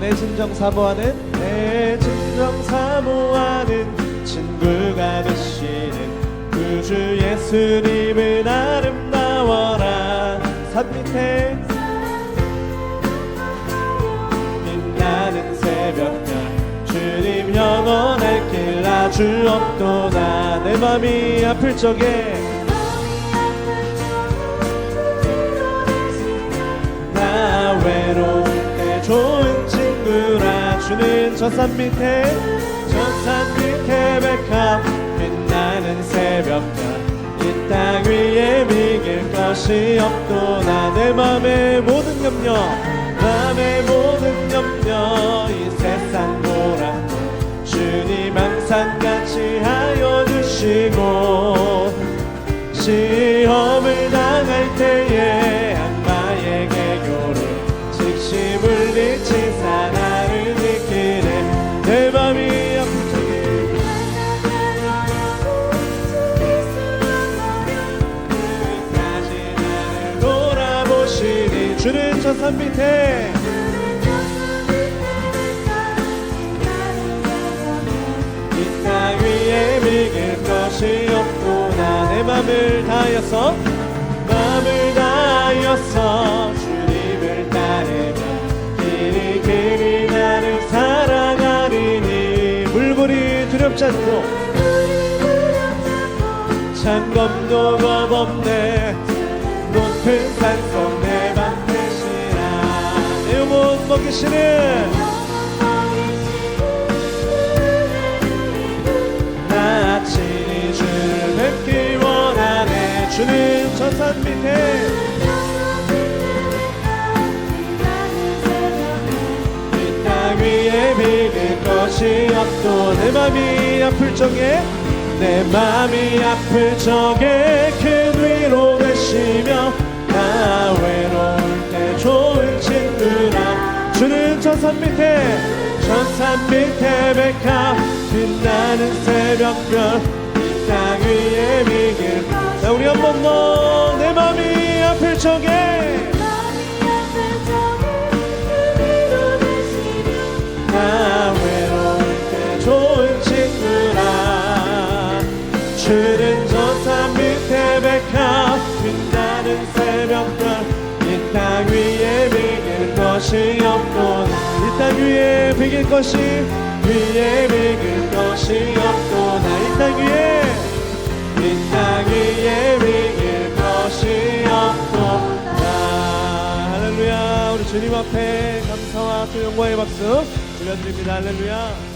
내 진정 사모하는 내 진정 사모하는 친구가 되시는 구주 예수님은 아름다워라. 산 밑에 빛나는 새벽별 주님 영원할 길 아주 없도다. 내 맘이 아플 적에 친구라 주는 저산 밑에 저산 밑에 백합. 빛나는 새벽별 이땅 위에 비길 것이 없도다 내 맘의 모든 염려 내 맘이 적에 끝까지. 나를 돌아보시니 주는 저산 밑에 이 땅 위에 비길 것이 없구나. 내 맘을 다하여서 맘을 다하여서 주님을 따르며 물불이 두렵지 않고. 창검도 겁 없네. 높은 산속 내맘 되시라 내 영혼 먹이시는 비길 것이 없고 내 맘이 아플 적에 내 맘이 아플 적에 큰 위로 되시며 나 외로울 때 좋은 친구라. 주는 저산 밑에 저산 밑에 백합 빛나는 새벽별 이 땅 위에 비길. 자 우리 한번 더내 맘이 아플 적에 주는 저산 밑에 백합 빛나는 새벽별 이 땅 위에 비길 것이 없고 이땅 위에 비길 것이 위에 비길 것이 나이땅 위에 이 땅 위에 비길 것이 나. 할렐루야. 우리 주님 앞에 감사와 또 영광의 박수 올려드립니다. 할렐루야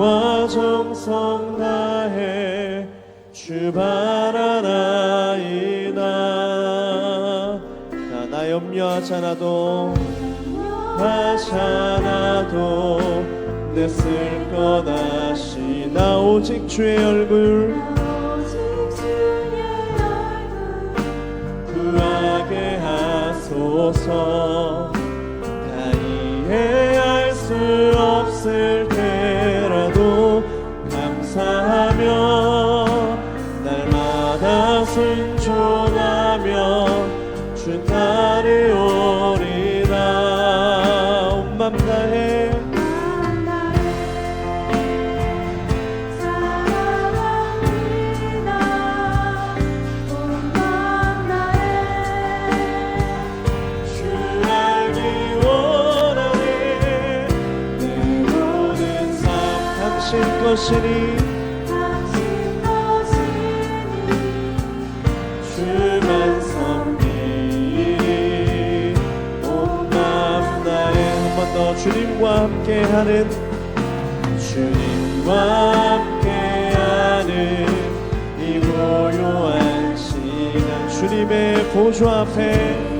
맘과 정성 다해 주 바라나이다. 나, 나 염려하지 않아도 하지 않아도 내쓸것 아시나 오직 주의 얼굴 구하게 하소서 하실 것이니 주님과 함께 하는 주님과 함께하는 이 고요한 시간 주님의 보좌 앞에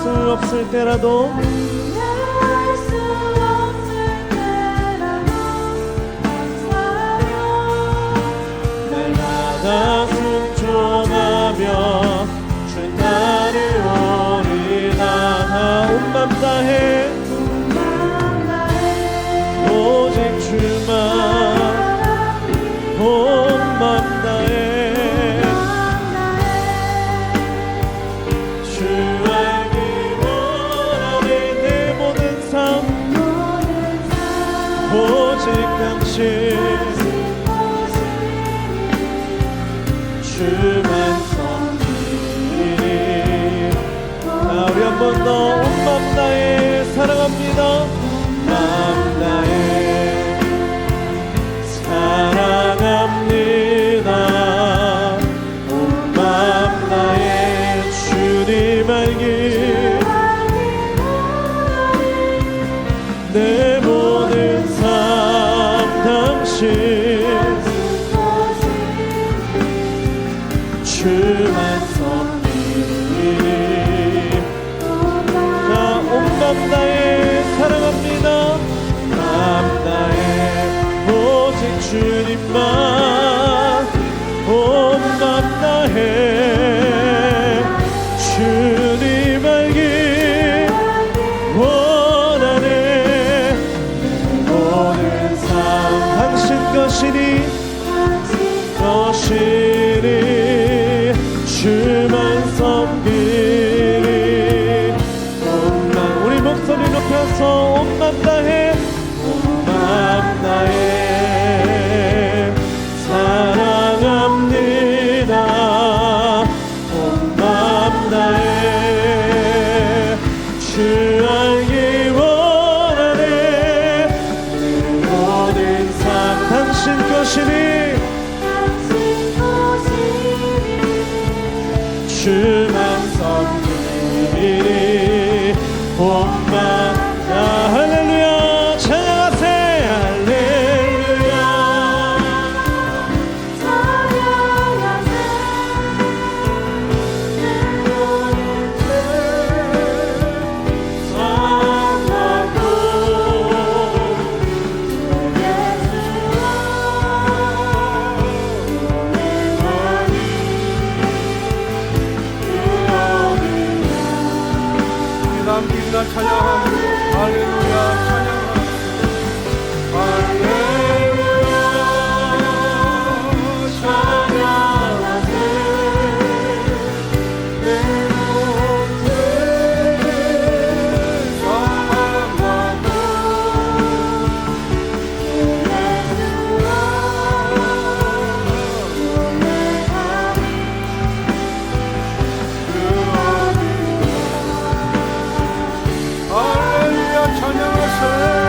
수 없을 때라도 명치 주만 섬기리 나 우리 한번 더 온맘 다해 사랑합니다. 온맘 사신 주만 섬기니. 나 온남 나의 사랑합니다. 남 나의 오직 주님만. 온남 나의 고마워. 연락하여 할렐루야. 할렐루야 찬양하세